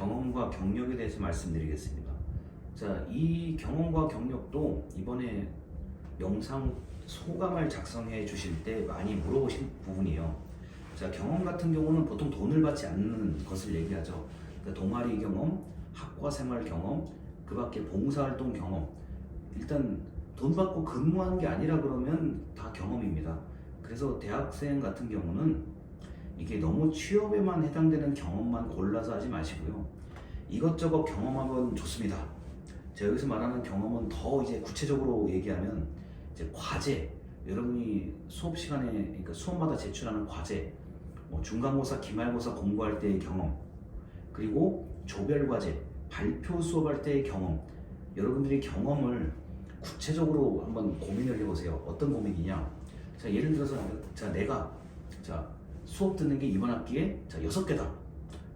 경험과 경력에 대해서 말씀드리겠습니다. 자, 이 경험과 경력도 이번에 영상 소감을 작성해 주실 때 많이 물어보신 부분이에요. 자, 경험 같은 경우는 보통 돈을 받지 않는 것을 얘기하죠. 그러니까 동아리 경험, 학과 생활 경험, 그 밖에 봉사활동 경험. 일단 돈 받고 근무하는 게 아니라 그러면 다 경험입니다. 그래서 대학생 같은 경우는 이게 너무 취업에만 해당되는 경험만 골라서 하지 마시고요. 이것저것 경험하면 좋습니다. 제가 여기서 말하는 경험은 더 이제 구체적으로 얘기하면 이제 과제, 여러분이 수업 시간에 그러니까 수업마다 제출하는 과제, 뭐 중간고사, 기말고사 공부할 때의 경험, 그리고 조별 과제, 발표 수업할 때의 경험, 여러분들이 경험을 구체적으로 한번 고민을 해보세요. 어떤 고민이냐? 자 예를 들어서 자 내가 자 수업 듣는 게 이번 학기에 자 여섯 개다.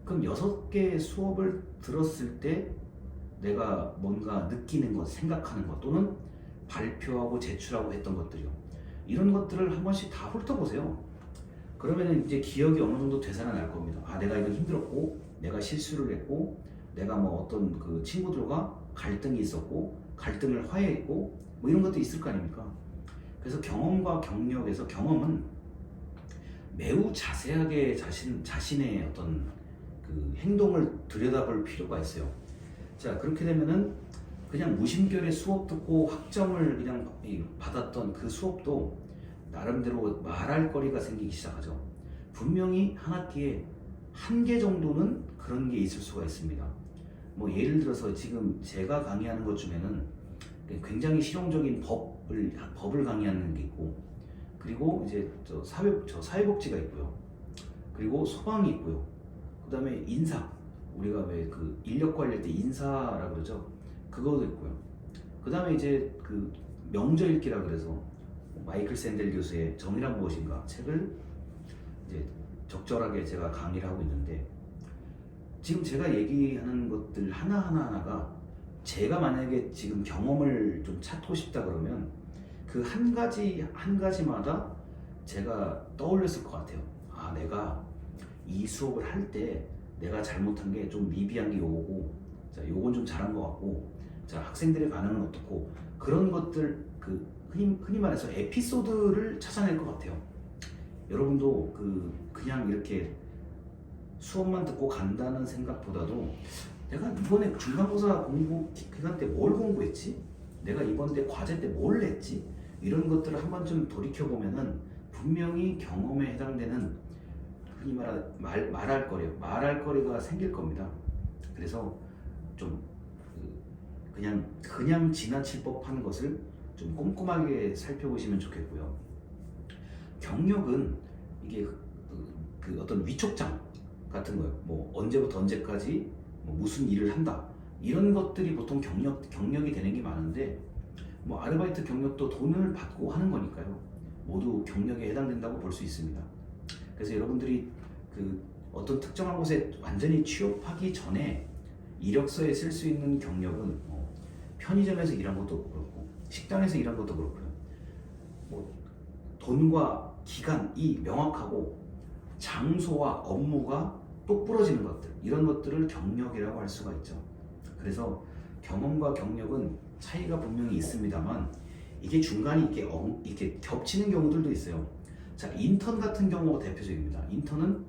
그럼 여섯 개의 수업을 들었을 때 내가 뭔가 느끼는 것, 생각하는 것 또는 발표하고 제출하고 했던 것들이요. 이런 것들을 한 번씩 다 훑어보세요. 그러면 이제 기억이 어느 정도 되살아 날 겁니다. 아, 내가 이거 힘들었고, 내가 실수를 했고, 내가 뭐 어떤 그 친구들과 갈등이 있었고, 갈등을 화해했고, 뭐 이런 것도 있을 거 아닙니까? 그래서 경험과 경력에서 경험은 매우 자세하게 자신, 자신의 어떤 그 행동을 들여다볼 필요가 있어요. 자, 그렇게 되면은 그냥 무심결에 수업 듣고 학점을 그냥 이- 받았던 그 수업도 나름대로 말할 거리가 생기기 시작하죠. 분명히 한 학기에 한 개 정도는 그런 게 있을 수가 있습니다. 뭐 예를 들어서 지금 제가 강의하는 것 중에는 굉장히 실용적인 법을 법을 강의하는 게 있고 그리고 이제 저 사회 저 사회복지가 있고요. 그리고 소방이 있고요. 그다음에 인사 우리가 왜 그 인력 관리할 때 인사라 그러죠. 그거도 있고요. 그다음에 이제 그 명저 읽기라 그래서 마이클 샌델 교수의 정의란 무엇인가 책을 이제 적절하게 제가 강의를 하고 있는데 지금 제가 얘기하는 것들 하나 하나 하나가 제가 만약에 지금 경험을 좀 찾고 싶다 그러면 그 한 가지 한 가지마다 제가 떠올렸을 것 같아요. 아 내가 이 수업을 할 때 내가 잘못한 게 좀 미비한 게 요거고 자 요건 좀 잘한 것 같고 자 학생들의 반응은 어떻고 그런 것들 그 흔히, 흔히 말해서 에피소드를 찾아낼 것 같아요. 여러분도 그 그냥 이렇게 수업만 듣고 간다는 생각보다도 내가 이번에 중간고사 공부 기- 기간 때 뭘 공부했지? 내가 이번 때 과제 때뭘 냈지? 이런 것들을 한 번쯤 돌이켜 보면은 분명히 경험에 해당되는 흔히 말, 말 말할 거리요 말할 거리가 생길 겁니다. 그래서 좀 그, 그냥 그냥 지나칠 법한 것을 좀 꼼꼼하게 살펴보시면 좋겠고요. 경력은 이게 그, 그 어떤 위촉장 같은 거예요. 뭐 언제부터 언제까지 뭐 무슨 일을 한다 이런 것들이 보통 경력 경력이 되는 게 많은데 뭐 아르바이트 경력도 돈을 받고 하는 거니까요. 모두 경력에 해당된다고 볼 수 있습니다. 그래서 여러분들이 그 어떤 특정한 곳에 완전히 취업하기 전에 이력서에 쓸 수 있는 경력은 뭐 편의점에서 일한 것도 그렇고 식당에서 일한 것도 그렇고요. 뭐 돈과 기간이 명확하고 장소와 업무가 똑부러지는 것들 이런 것들을 경력이라고 할 수가 있죠. 그래서 경험과 경력은 차이가 분명히 있습니다만 이게 중간에 이렇게, 엉, 이렇게 겹치는 경우들도 있어요. 자 인턴 같은 경우가 대표적입니다. 인턴은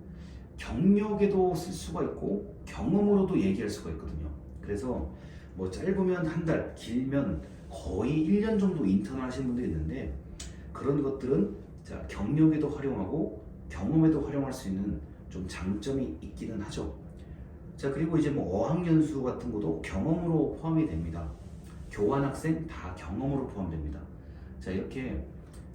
경력에도 쓸 수가 있고 경험으로도 얘기할 수가 있거든요. 그래서 뭐 짧으면 한 달, 길면 거의 1년 정도 인턴을 하시는 분들이 있는데 그런 것들은 자 경력에도 활용하고 경험에도 활용할 수 있는 좀 장점이 있기는 하죠. 자 그리고 이제 뭐 어학연수 같은 것도 경험으로 포함이 됩니다. 교환학생 다 경험으로 포함됩니다. 자 이렇게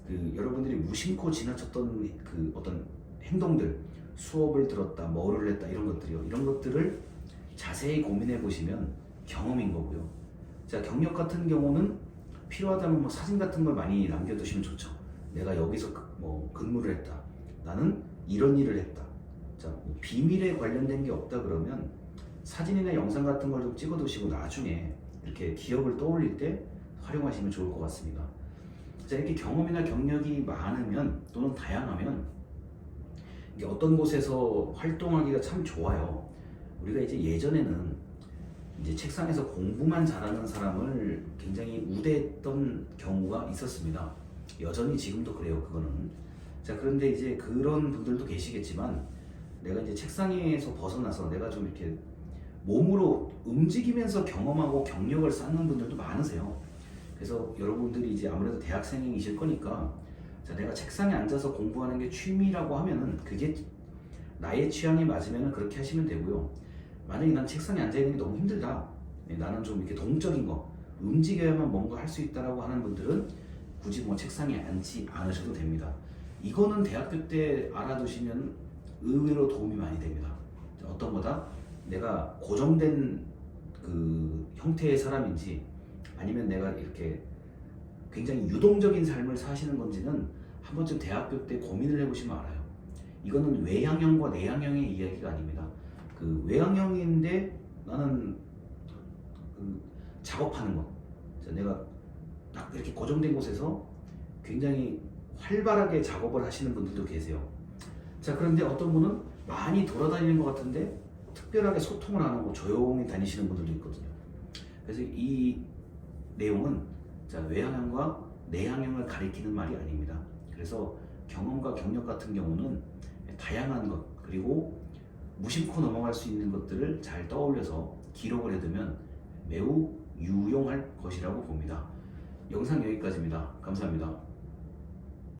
그 여러분들이 무심코 지나쳤던 그 어떤 행동들 수업을 들었다 뭐를 했다 이런 것들이요 이런 것들을 자세히 고민해 보시면 경험인 거고요. 자 경력 같은 경우는 필요하다면 뭐 사진 같은 걸 많이 남겨두시면 좋죠. 내가 여기서 그- 뭐 근무를 했다. 나는 이런 일을 했다. 자, 뭐 비밀에 관련된 게 없다 그러면 사진이나 영상 같은 걸 좀 찍어 두시고 나중에 이렇게 기억을 떠올릴 때 활용하시면 좋을 것 같습니다. 자, 이렇게 경험이나 경력이 많으면 또는 다양하면 어떤 곳에서 활동하기가 참 좋아요. 우리가 이제 예전에는 이제 책상에서 공부만 잘하는 사람을 굉장히 우대했던 경우가 있었습니다. 여전히 지금도 그래요. 그거는. 자 그런데 이제 그런 분들도 계시겠지만 내가 이제 책상에서 벗어나서 내가 좀 이렇게 몸으로 움직이면서 경험하고 경력을 쌓는 분들도 많으세요. 그래서 여러분들이 이제 아무래도 대학생이실 거니까 자, 내가 책상에 앉아서 공부하는 게 취미라고 하면은 그게 나의 취향에 맞으면 그렇게 하시면 되고요. 만약에 난 책상에 앉아 있는 게 너무 힘들다. 네, 나는 좀 이렇게 동적인 거, 움직여야만 뭔가 할 수 있다라고 하는 분들은 굳이 뭐 책상에 앉지 않으셔도 됩니다. 이거는 대학교 때 알아두시면 의외로 도움이 많이 됩니다. 자, 어떤 거다? 내가 고정된 그 형태의 사람인지 아니면 내가 이렇게 굉장히 유동적인 삶을 사시는 건지는 한 번쯤 대학교 때 고민을 해보시면 알아요. 이거는 외향형과 내향형의 이야기가 아닙니다. 그 외향형인데 나는 그 작업하는 거. 자, 내가 딱 이렇게 고정된 곳에서 굉장히 활발하게 작업을 하시는 분들도 계세요. 자, 그런데 어떤 분은 많이 돌아다니는 것 같은데 특별하게 소통을 안 하고 조용히 다니시는 분들도 있거든요. 그래서 이 내용은 자, 외향형과 내향형을 가리키는 말이 아닙니다. 그래서 경험과 경력 같은 경우는 다양한 것 그리고 무심코 넘어갈 수 있는 것들을 잘 떠올려서 기록을 해두면 매우 유용할 것이라고 봅니다. 영상 여기까지입니다. 감사합니다.